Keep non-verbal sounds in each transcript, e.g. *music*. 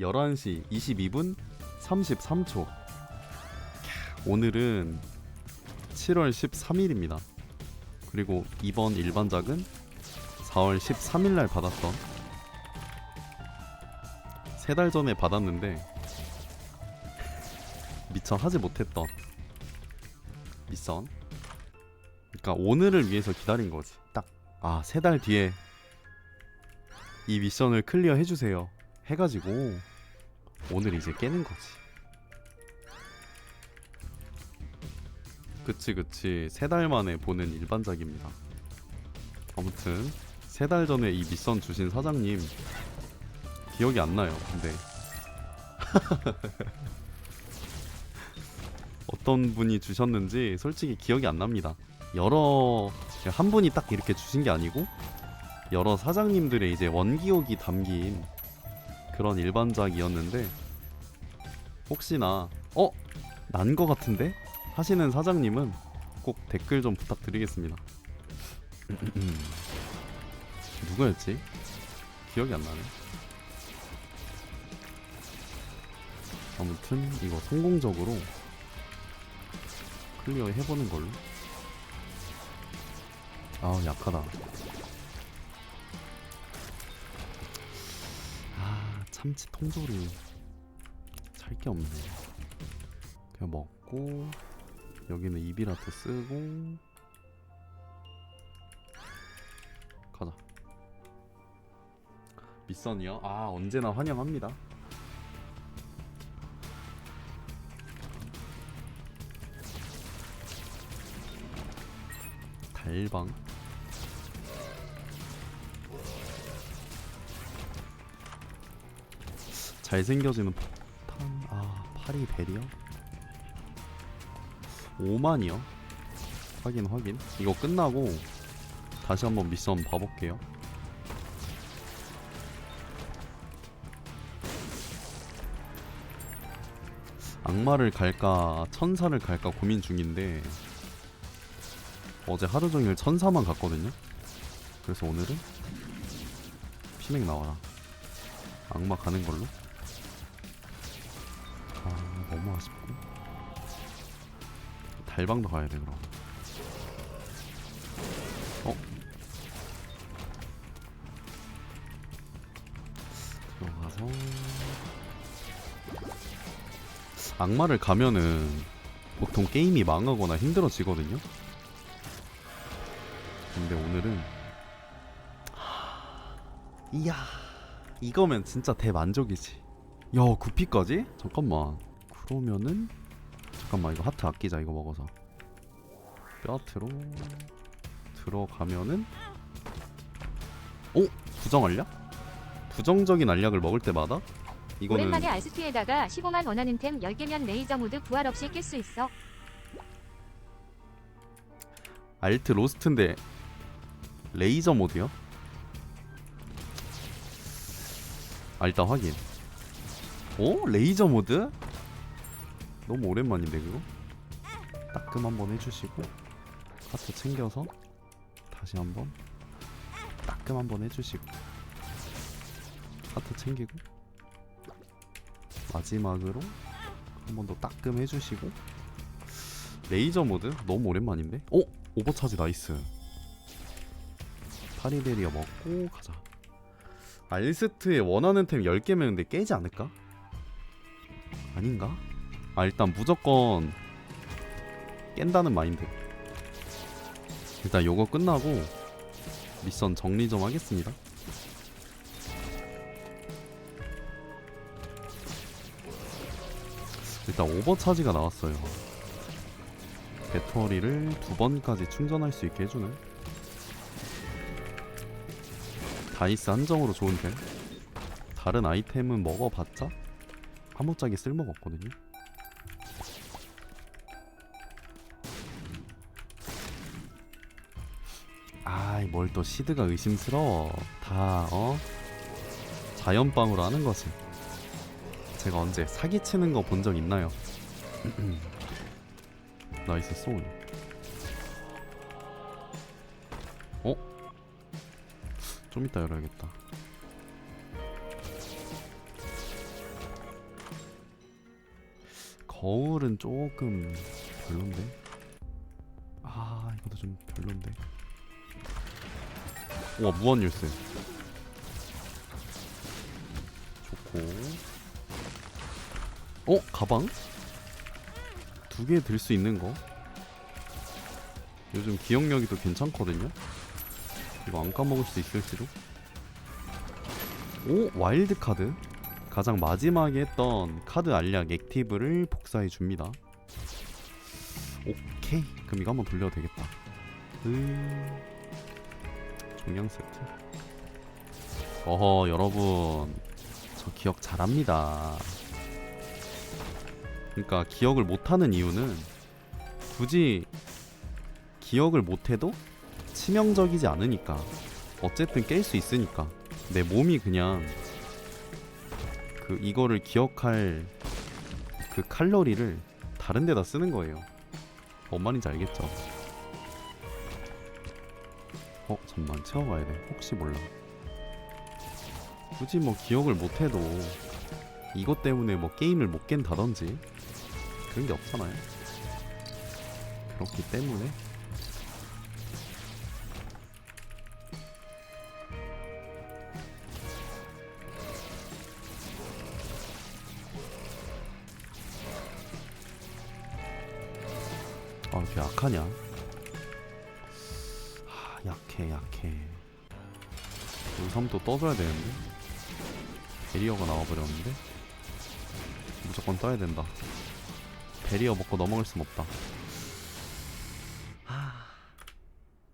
11시 22분 33초. 오늘은 7월 13일입니다. 그리고 이번 일반작은 4월 13일 날 받았던 세달 전에 받았는데 미처 하지 못했던 미션. 그러니까 오늘을 위해서 기다린 거지. 딱 아, 세 달 뒤에 이 미션을 클리어 해 주세요. 해 가지고 오늘 이제 깨는 거지. 그치 그치 세 달 만에 보는 일반작입니다. 아무튼 세 달 전에 이 미션 주신 사장님 기억이 안 나요. 근데 *laughs* 어떤 분이 주셨는지 솔직히 기억이 안 납니다. 여러 한 분이 딱 이렇게 주신 게 아니고 여러 사장님들의 이제 원기옥이 담긴 그런 일반작이었는데 혹시나 어? 난 거 같은데? 하시는 사장님은 꼭 댓글 좀 부탁드리겠습니다. *clears throat* 누구였지? 기억이 안 나네. 아무튼 이거 성공적으로 클리어 해보는 걸로. 아 약하다. 아 참치 통조림 살 게 없네. 그냥 먹고 여기는 이비라트 쓰고 가자. 미선이요? 아 언제나 환영합니다. 달방 잘생겨지는 폭탄 아 파리 베리어 5만이요 확인 확인 이거 끝나고 다시 한번 미션 봐볼게요 악마를 갈까 천사를 갈까 고민 중인데 어제 하루 종일 천사만 갔거든요. 그래서 오늘은 피맥 나와라. 악마 가는 걸로. 달방도 가야 돼 그럼. 어? 들어가서 악마를 가면은 보통 게임이 망하거나 힘들어지거든요. 근데 오늘은 이야 이거면 진짜 대만족이지 야 9피까지? 잠깐만 그러면은 잠깐만 이거 하트 아끼자 이거 먹어서 뼈트로 들어가면은 오? 부정 알약? 부정적인 알약을 먹을 때마다 이거는 오랜만에 알스피에다가 15만 원하는 템 10개면 레이저 모드 부활 없이 깰수 있어. 알트 로스트인데 레이저 모드요? 아 일단 확인 오? 레이저 모드? 너무 오랜만인데 그거? 따끔 한번 해주시고 하트 챙겨서 다시 한번 따끔 한번 해주시고 하트 챙기고 마지막으로 한 번 더 따끔 해주시고 레이저 모드? 너무 오랜만인데? 오! 오버차지 나이스 파리베리어 먹고 가자 알스트에 원하는 템 10개면 근데 깨지 않을까? 아닌가? 아 일단 무조건 깬다는 마인드. 일단 요거 끝나고 미션 정리 좀 하겠습니다. 일단 오버차지가 나왔어요. 배터리를 두 번까지 충전할 수 있게 해주는. 다이스 한정으로 좋은데 다른 아이템은 먹어봤자 아무짝에 쓸모가 없거든요 아이 뭘 또 시드가 의심스러워 다 어? 자연빵으로 하는 거지 제가 언제 사기치는 거 본 적 있나요? *clears throat* 나이스 소울 어? 좀 이따 열어야겠다 거울은 조금 별론데. 우와 무한 열쇠. 좋고. 어 가방? 두 개 들 수 있는 거. 요즘 기억력이 또 괜찮거든요. 이거 안 까먹을 수 있을지도. 오 와일드 카드. 가장 마지막에 했던 카드 알약 액티브를 복사해 줍니다. 오케이. 그럼 이거 한번 돌려도 되겠다. 으... 종량 세트. 어허 여러분 저 기억 잘합니다. 그러니까 기억을 못하는 이유는 굳이 기억을 못해도 치명적이지 않으니까 어쨌든 깰 수 있으니까 내 몸이 그냥 그 이거를 기억할 그 칼로리를 다른 데다 쓰는 거예요. 뭔 말인지 알겠죠? 어 잠만 채워가야 돼. 혹시 몰라. 굳이 뭐 기억을 못해도 이것 때문에 뭐 게임을 못 깬다든지 그런 게 없잖아요. 그렇기 때문에 아, 왜 이렇게 약하냐? 약해, 약해. 우삼도 떠줘야 되는데? 베리어가 나와버렸는데? 무조건 떠야 된다. 베리어 먹고 넘어갈 순 없다. 하...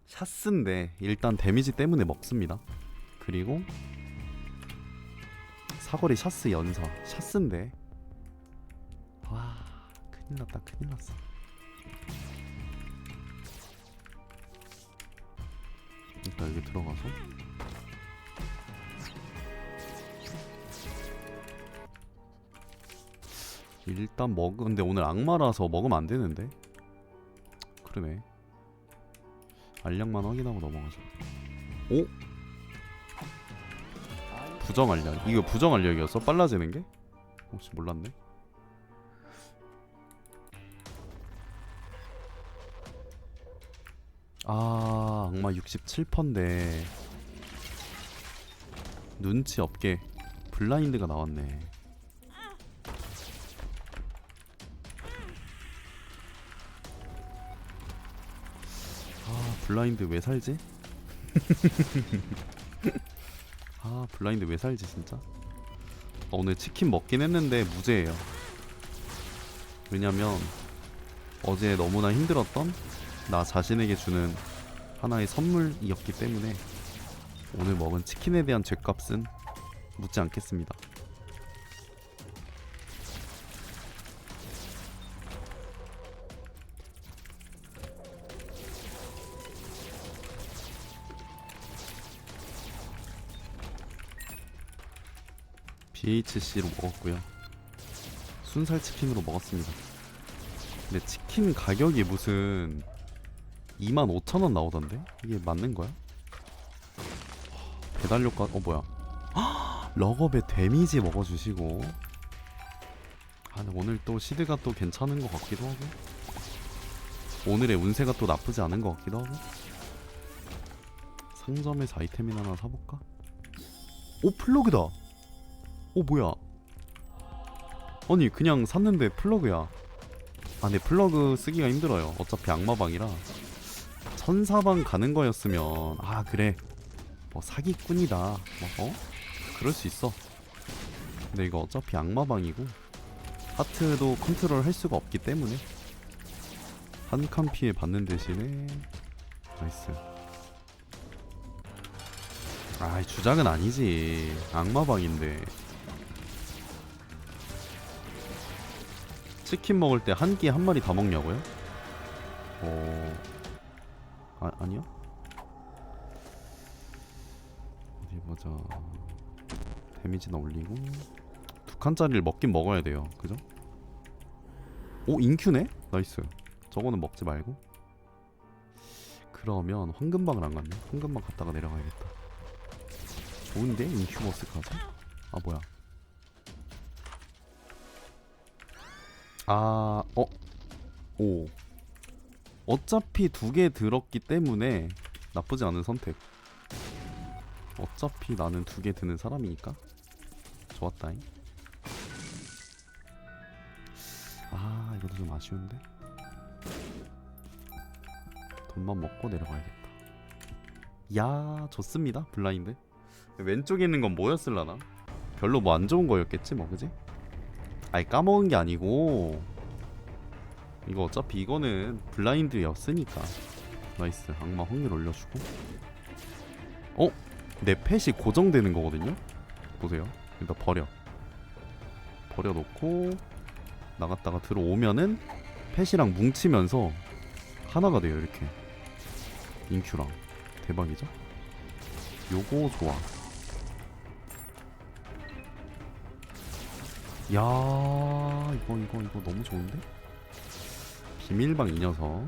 샷스인데 일단 데미지 때문에 먹습니다. 그리고 사거리 샷스 연사 샷스인데 와 큰일 났다 큰일 났어. 들어가서 일단 먹 근데 오늘 악마라서 먹으면 안 되는데 그러네 알약만 확인하고 넘어가자 오? 부정 알약 이거 부정 알약이었어? 빨라지는 게? 혹시 몰랐네 아 악마 67%인데 눈치 없게 블라인드가 나왔네 아 블라인드 왜 살지? *laughs* 아 블라인드 왜 살지 진짜? 어, 오늘 치킨 먹긴 했는데 무죄예요 왜냐면 어제 너무나 힘들었던 나 자신에게 주는 하나의 선물이었기 때문에 오늘 먹은 치킨에 대한 죗값은 묻지 않겠습니다. BHC로 먹었고요. 순살 치킨으로 먹었습니다. 근데 치킨 가격이 무슨 25,000원 나오던데? 이게 맞는 거야? 배달료가 어 뭐야? *gasps* 러겁에 데미지 먹어주시고 아 근데 오늘 또 시드가 또 괜찮은 것 같기도 하고 오늘의 운세가 또 나쁘지 않은 것 같기도 하고 상점에서 아이템이나 하나 사볼까? 오 플러그다! 오 뭐야 아니 그냥 샀는데 플러그야 아 근데 플러그 쓰기가 힘들어요 어차피 악마방이라 천사방 가는 거였으면 아 그래. 뭐 사기꾼이다. 뭐 어? 그럴 수 있어. 근데 이거 어차피 악마방이고 하트도 컨트롤 할 수가 없기 때문에. 한 칸 피해 받는 대신에 나이스. 아 주작은 아니지. 악마방인데. 치킨 먹을 때 한 끼 한 마리 다 먹냐고요? 어... 아, 아니요? 어디 보자 데미지나 올리고 두 칸짜리를 먹긴 먹어야 돼요 그죠? 오 인큐네? 나이스 저거는 먹지 말고 그러면 황금방을 안 갔네 황금방 갔다가 내려가야겠다 좋은데? 인큐버스 가자 아 뭐야 아, 어, 오. 어차피 두 개 들었기 때문에 나쁘지 않은 선택. 어차피 나는 두 개 드는 사람이니까 좋았다잉. 아, 이것도 좀 아쉬운데. 돈만 먹고 내려가야겠다. 야, 좋습니다. 블라인드. 왼쪽에 있는 건 뭐였을라나? 별로 뭐 안 좋은 거였겠지, 뭐 그지? 아니 까먹은 게 아니고 이거 어차피 이거는 블라인드였으니까 나이스 악마 확률 올려주고 어? 내 펫이 고정되는 거거든요? 보세요 일단 버려 버려놓고 나갔다가 들어오면은 펫이랑 뭉치면서 하나가 돼요 이렇게 인큐랑 대박이죠? 요거 좋아 야 이거 이거 이거 너무 좋은데? 비밀방 이 녀석.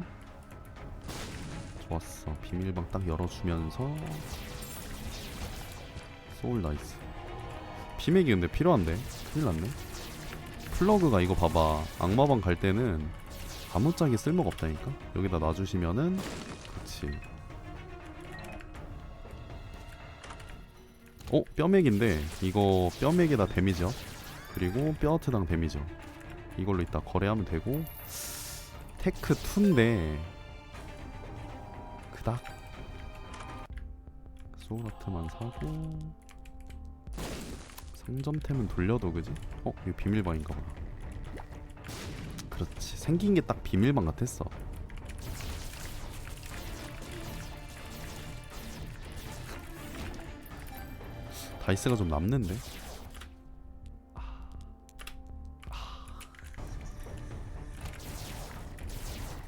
좋았어. 비밀방 딱 열어주면서. 소울 나이스. 피맥이 근데 필요한데? 큰일 났네. 플러그가 이거 봐봐. 악마방 갈 때는 아무짝에 쓸모가 없다니까? 여기다 놔주시면은 그렇지 어? 뼈맥인데 이거 뼈맥에다 데미지요? 그리고 뼈아트당 데미죠 이걸로 이따 거래하면 되고 테크 2인데 그닥 소울아트만 사고 상점템은 돌려도 그지? 어? 이거 비밀방인가 보다 그렇지 생긴 게 딱 비밀방 같았어 다이스가 좀 남는데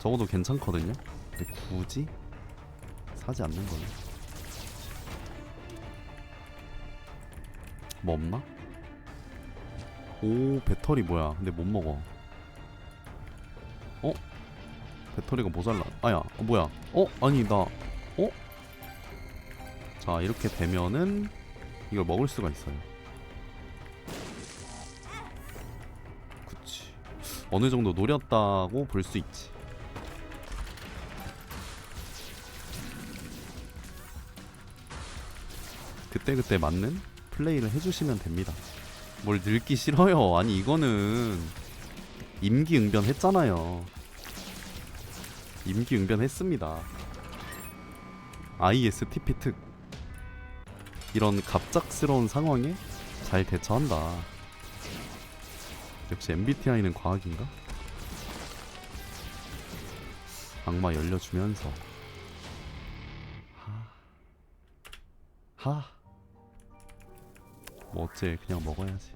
적어도 괜찮거든요. 근데 굳이 사지 않는 거네. 뭐 없나? 오 배터리 뭐야? 근데 못 먹어. 어? 배터리가 모자라. 아야 어, 뭐야? 어 아니 나 어? 자 이렇게 되면은 이걸 먹을 수가 있어요. 그치. 어느 정도 노렸다고 볼 수 있지. 그때그때 맞는 플레이를 해주시면 됩니다. 뭘 늙기 싫어요. 아니 이거는 임기응변 했잖아요. 임기응변 했습니다. ISTP 특 이런 갑작스러운 상황에 잘 대처한다. 역시 MBTI는 과학인가? 악마 열려주면서 하. 하. 뭐 어째 그냥 먹어야지.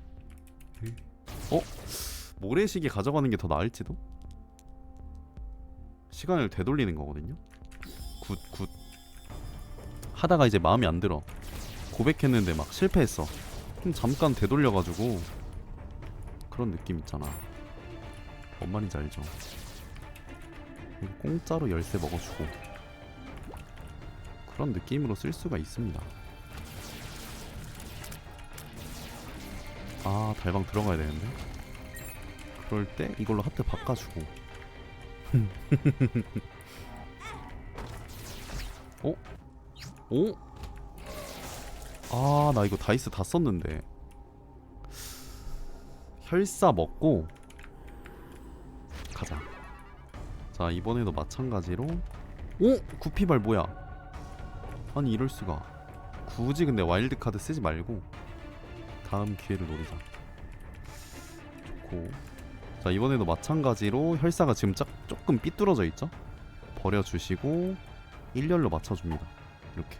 어? 모래시계 가져가는 게 더 나을지도? 시간을 되돌리는 거거든요. 굿 굿. 하다가 이제 마음이 안 들어. 고백했는데 막 실패했어. 잠깐 되돌려가지고 그런 느낌 있잖아. 뭔 말인지 알죠? 공짜로 열쇠 먹어주고 그런 느낌으로 쓸 수가 있습니다. 아 달방 들어가야 되는데? 그럴 때 이걸로 하트 바꿔주고. *laughs* 어? 어? 아나 이거 다이스 다 썼는데. 혈사 먹고 가자. 자 이번에도 마찬가지로. 오? 구피발 뭐야? 아니 이럴 수가. 굳이 근데 와일드 카드 쓰지 말고 다음 기회를 노리자. 좋고. 자 이번에도 마찬가지로 혈사가 지금 짝 조금 삐뚤어져 있죠? 버려주시고 일렬로 맞춰줍니다. 이렇게.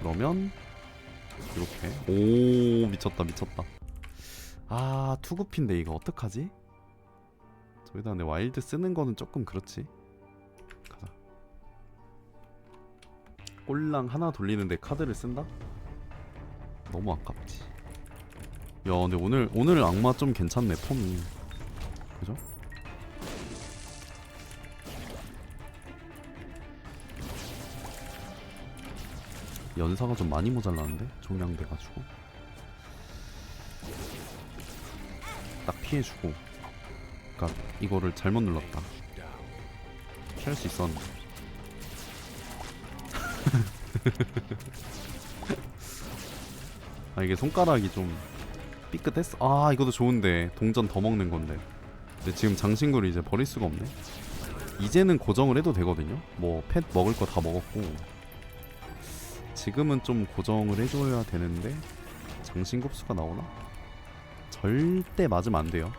그러면 이렇게. 오 미쳤다 미쳤다. 아 투구핀데 이거 어떡하지? 저기다 근데 와일드 쓰는 거는 조금 그렇지. 가자. 꼴랑 하나 돌리는데 카드를 쓴다? 너무 아깝지. 야 근데 오늘 오늘 악마 좀 괜찮네 폼이 그죠? 연사가 좀 많이 모자라는데? 종량돼가지고? 딱 피해주고. 그니까 이거를 잘못 눌렀다. 피할 수 있었는데. *laughs* 아 이게 손가락이 좀 삐끗했어? 아 이것도 좋은데. 동전 더 먹는 건데. 근데 지금 장신구를 이제 버릴 수가 없네. 이제는 고정을 해도 되거든요. 뭐 펫 먹을 거 다 먹었고. 지금은 좀 고정을 해줘야 되는데 장신급수가 나오나? 절대 맞으면 안 돼요.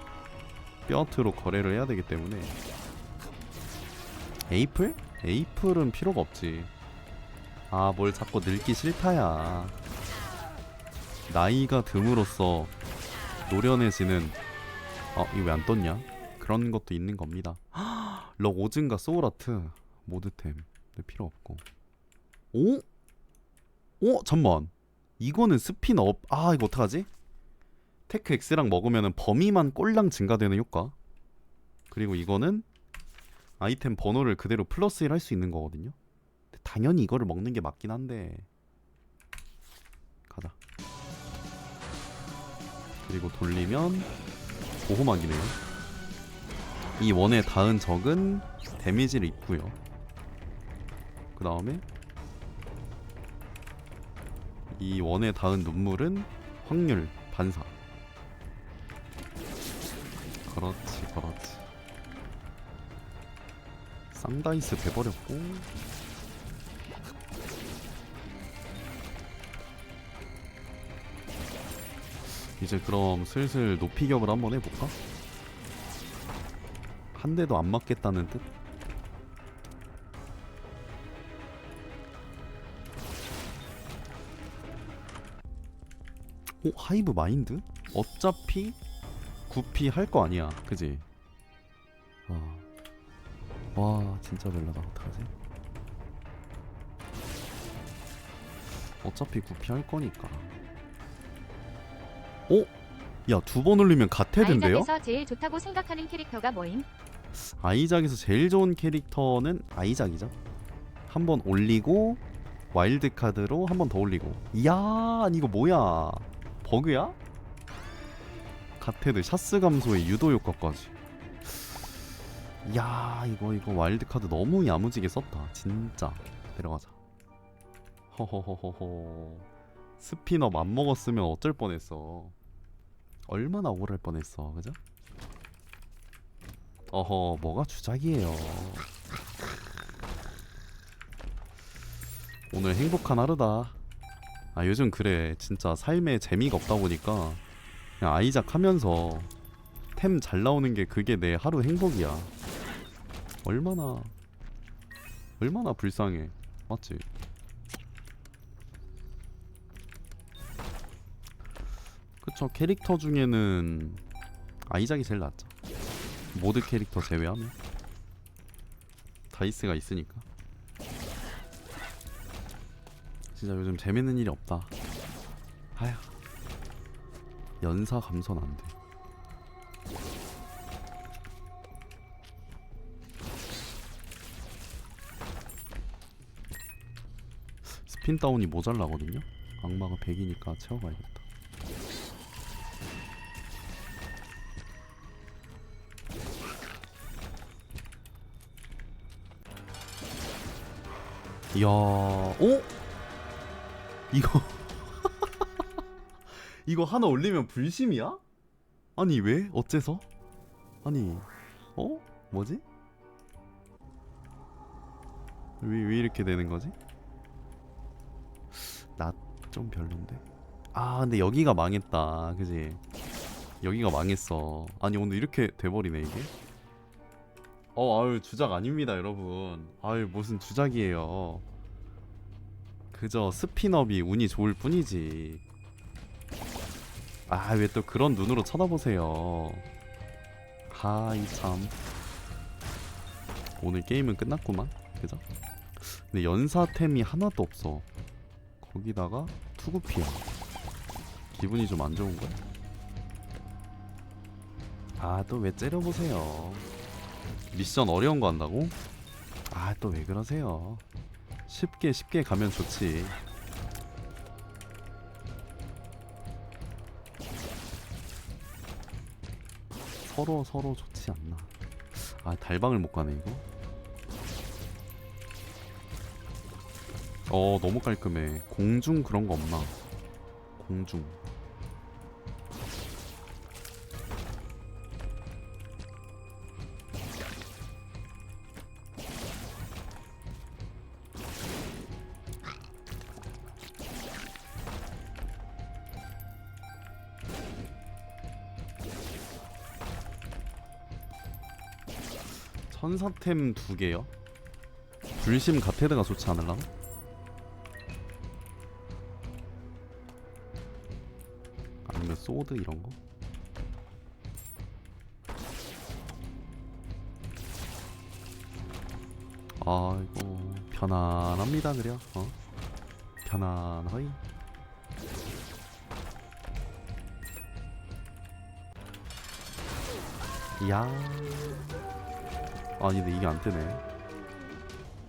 뼈트로 거래를 해야 되기 때문에. 에이플? 에이플은 필요가 없지. 아 뭘 자꾸 늙기 싫다야. 나이가 듦으로써 노련해지는 어 이거 왜 안 떴냐? 그런 것도 있는 겁니다 *gasps* 럭 오즌과 소울아트 모드템 근데 필요 없고 오? 오? 잠만 이거는 스피너 아 이거 어떡하지? 테크 X랑 먹으면 범위만 꼴랑 증가되는 효과 그리고 이거는 아이템 번호를 그대로 플러스 1 할 수 있는 거거든요 당연히 이거를 먹는 게 맞긴 한데 그리고 돌리면 보호막이네요. 이 원에 닿은 적은 데미지를 입고요. 그 다음에 이 원에 닿은 눈물은 확률 반사. 그렇지 그렇지. 쌍다이스 돼버렸고 이제 그럼 슬슬 높이 격을 한번 해볼까? 한 대도 안 맞겠다는 뜻? 오 하이브 마인드? 어차피 구피 할 거 아니야 그지? 와, 와 진짜 별로다 어떡하지? 어차피 구피 할 거니까 오? 야 두 번 올리면 갓헤드인데요? 아이작에서 제일 좋다고 생각하는 캐릭터가 뭐임? 아이작에서 제일 좋은 캐릭터는 아이작이죠. 한 번 올리고 와일드 카드로 한 번 더 올리고. 이야, 이거 뭐야? 버그야? 갓헤드 샤스 감소의 유도 효과까지. 이야, 이거 이거 와일드 카드 너무 야무지게 썼다. 진짜. 내려가자. 허허허허허. 스피너 안 먹었으면 어쩔 뻔했어. 얼마나 억울할 뻔했어, 그죠? 어허 뭐가 주작이에요 오늘 행복한 하루다 아 요즘 그래 진짜 삶에 재미가 없다 보니까 그냥 아이작 하면서 템 잘 나오는 게 그게 내 하루 행복이야 얼마나 얼마나 불쌍해 맞지? 그쵸 캐릭터 중에는 아이작이 제일 낫죠. 모드 캐릭터 제외하면. 다이스가 있으니까. 진짜 요즘 재밌는 일이 없다. 아휴. 연사 감선 안돼. 스핀 다운이 모자라거든요? 악마가 100이니까 채워가야겠다 이야, 오? 이거 *laughs* 이거 하나 올리면 불심이야? 아니 왜? 어째서? 아니, 어? 뭐지? 왜, 왜 이렇게 되는 거지? 나 좀 별론데. 아, 근데 여기가 망했다, 그지? 여기가 망했어. 아니 오늘 이렇게 돼버리네 이게. 어, 아유 주작 아닙니다, 여러분. 아유 무슨 주작이에요. 그저 스피너비 운이 좋을 뿐이지. 아, 왜 또 그런 눈으로 쳐다보세요. 하이 참. 오늘 게임은 끝났구만. 그죠? 근데 연사템이 하나도 없어. 거기다가 투구피야. 기분이 좀 안 좋은 거야. 아, 또 왜 째려보세요. 미션 어려운 거 한다고? 아, 또 왜 그러세요? 쉽게 쉽게 가면 좋지. 서로 서로 좋지 않나 아 달방을 못 가네 이거 어 너무 깔끔해 공중 그런 거 없나 공중 천사템 두 개요? 불심 가테드가 좋지 않을라나? 아니면 소드 이런 거? 아이고 편안합니다 그려 어? 편안하이 이야 아니 근데 이게 안 뜨네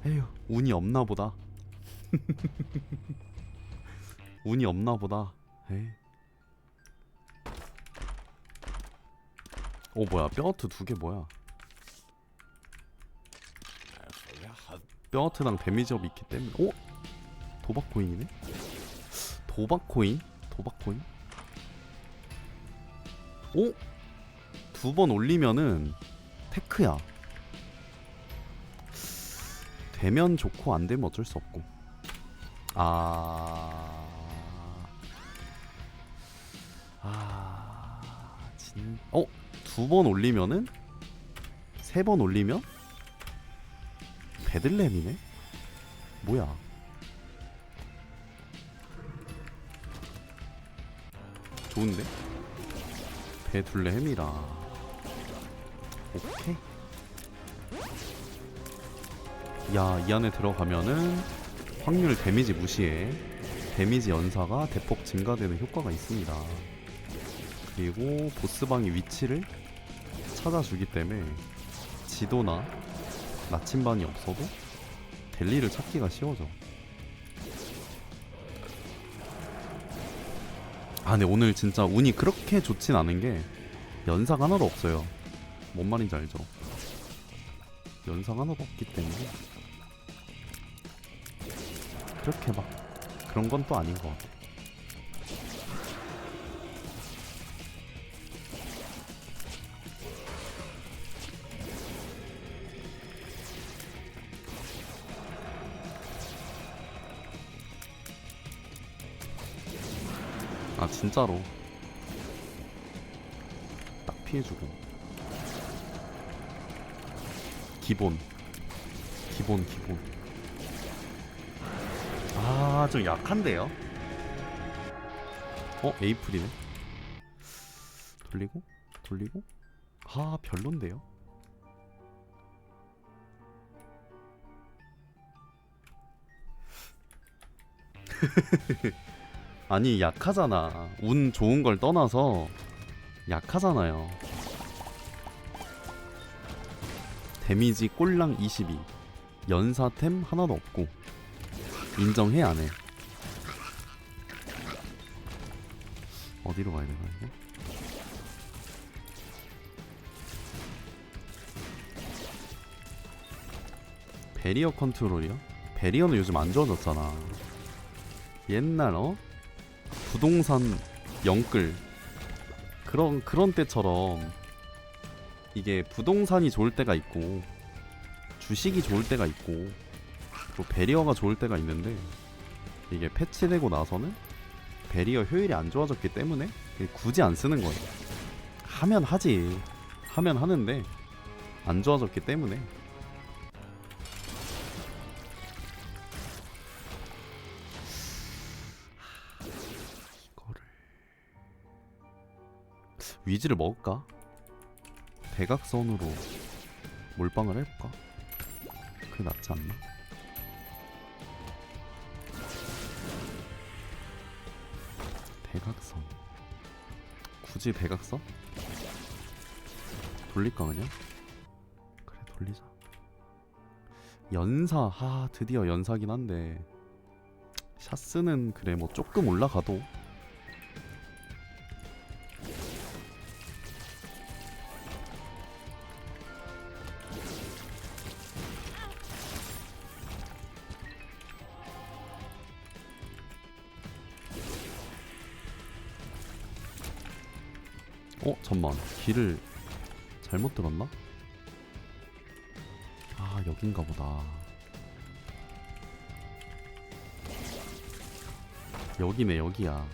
에휴 운이 없나 보다 *laughs* 운이 없나 보다 에이 오 뭐야 뼈어트 두 개 뭐야 뼈어트랑 데미지업 있기 때문에 오? 도박 코인이네? 도박 코인? 도박 코인? 오? 두 번 올리면은 테크야 되면 좋고 안 되면 어쩔 수 없고. 아. 아. 진. 어? 두 번 올리면은 세 번 올리면 베들렘이네. 뭐야? 좋은데? 베들렘이라. 오케이. 야, 이 안에 들어가면은 확률 데미지 무시해. 데미지 연사가 대폭 증가되는 효과가 있습니다. 그리고 보스방의 위치를 찾아주기 때문에 지도나 나침반이 없어도 델리를 찾기가 쉬워져. 아, 근데 오늘 진짜 운이 그렇게 좋진 않은 게 연사가 하나도 없어요. 뭔 말인지 알죠? 연상 하나도 없기 때문에 그렇게 막 그런 건 또 아닌 것 같아. 아 진짜로. 딱 피해주고. 기본. 기본 기본 아 좀 약한데요? 어 에이프리네. 돌리고 돌리고? 아 별론데요? *laughs* 아니 약하잖아. 운 좋은 걸 떠나서 약하잖아요. 데미지 꼴랑 22 연사템 하나도 없고 인정해 안 해 어디로 가야 되나 이거? 베리어 컨트롤이요? 베리어는 요즘 안 좋아졌잖아 옛날 어? 부동산 영끌 그런 그런 때처럼 이게 부동산이 좋을 때가 있고 주식이 좋을 때가 있고 또 베리어가 좋을 때가 있는데 이게 패치되고 나서는 베리어 효율이 안 좋아졌기 때문에 굳이 안 쓰는 거예요. 하면 하지. 하면 하는데 안 좋아졌기 때문에 이거를 위지를 먹을까? 대각선으로 몰빵을 해볼까? 그게 낫지 않나? 대각선 굳이 대각선? 돌릴까 그냥? 그래 돌리자 연사 하 드디어 연사긴 한데 샤스는 그래 뭐 조금 올라가도 길을 잘못 들었나? 아 여긴가 보다 여기네 여기야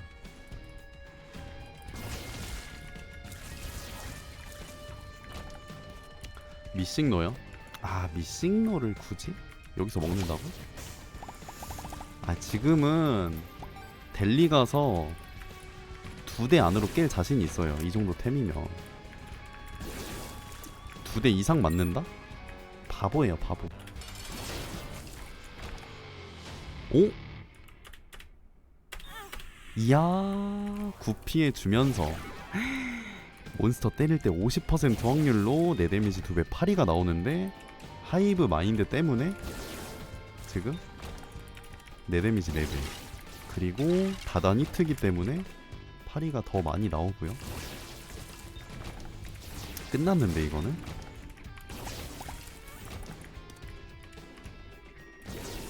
미싱노요? 아 미싱노를 굳이 여기서 먹는다고? 아 지금은 델리 가서 두 대 안으로 깰 자신이 있어요. 이 정도 템이면 두 대 이상 맞는다? 바보예요, 바보. 오? 이야, 구피해 주면서 몬스터 때릴 때 50% 확률로 내 데미지 두배 파리가 나오는데 하이브 마인드 때문에 지금 내 데미지 4배 그리고 다단 히트기 때문에 파리가 더 많이 나오고요 끝났는데 이거는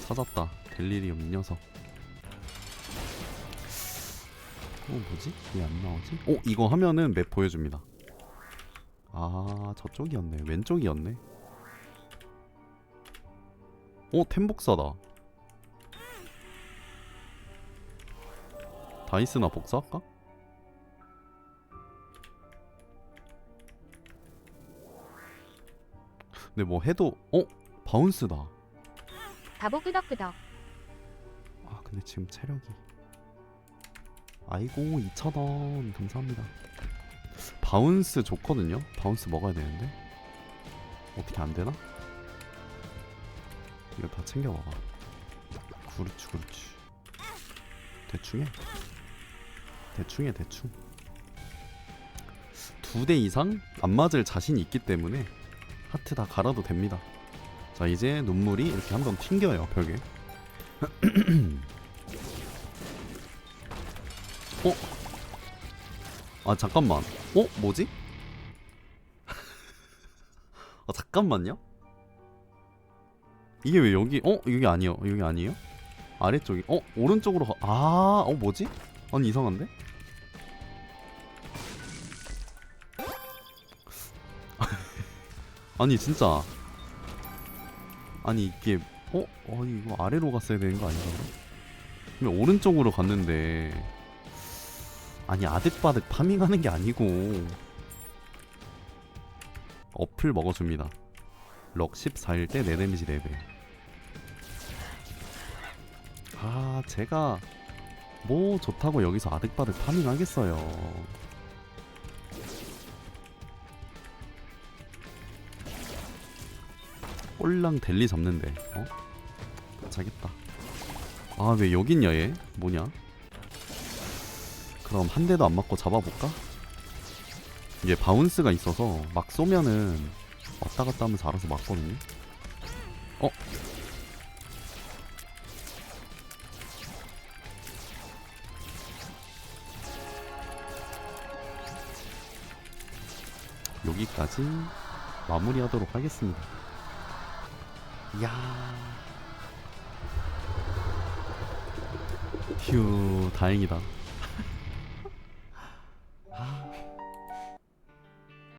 찾았다 델리리움 이 녀석 어 뭐지? 왜 안 나오지? 어 이거 하면은 맵 보여줍니다 아 저쪽이었네 왼쪽이었네 어 템복사다 다이스나 복사할까? 근데 뭐 해도 어? 바운스다 바보 끄덕끄덕. 아 근데 지금 체력이. 아이고 2,000원. 감사합니다. 바운스 좋거든요? 바운스 먹어야 되는데? 어떻게 안 되나? 이거 다 챙겨 먹어 그렇지 그렇지 대충 해. 대충 해 대충. 두 대 이상 안 맞을 자신이 있기 때문에 하트 다 갈아도 됩니다 자 이제 눈물이 이렇게 한번 튕겨요 벽에 *clears throat* 어? 아 잠깐만. 어? 뭐지? *laughs* 아 잠깐만요. 이게 왜 여기? 어? 여기 아니요. 여기 아니에요? 아래쪽이? 어? 오른쪽으로 가. 아, 어 뭐지? 아니 이상한데? *laughs* 아니 진짜. 아니 이게 어? 아니 이거 아래로 갔어야 되는 거 아닌가? 그러면 오른쪽으로 갔는데 아니 아득바득 파밍하는 게 아니고 어플 먹어줍니다 럭 14일 때내 데미지 4배 아 제가 뭐 좋다고 여기서 아득바득 파밍 하겠어요 꼴랑 델리 잡는데 어? 자겠다 아 왜 여기 있냐 얘 뭐냐 그럼 한 대도 안 맞고 잡아볼까? 이게 바운스가 있어서 막 쏘면은 왔다 갔다 하면서 알아서 맞거든요 어? 여기까지 마무리하도록 하겠습니다 이야. 휴 다행이다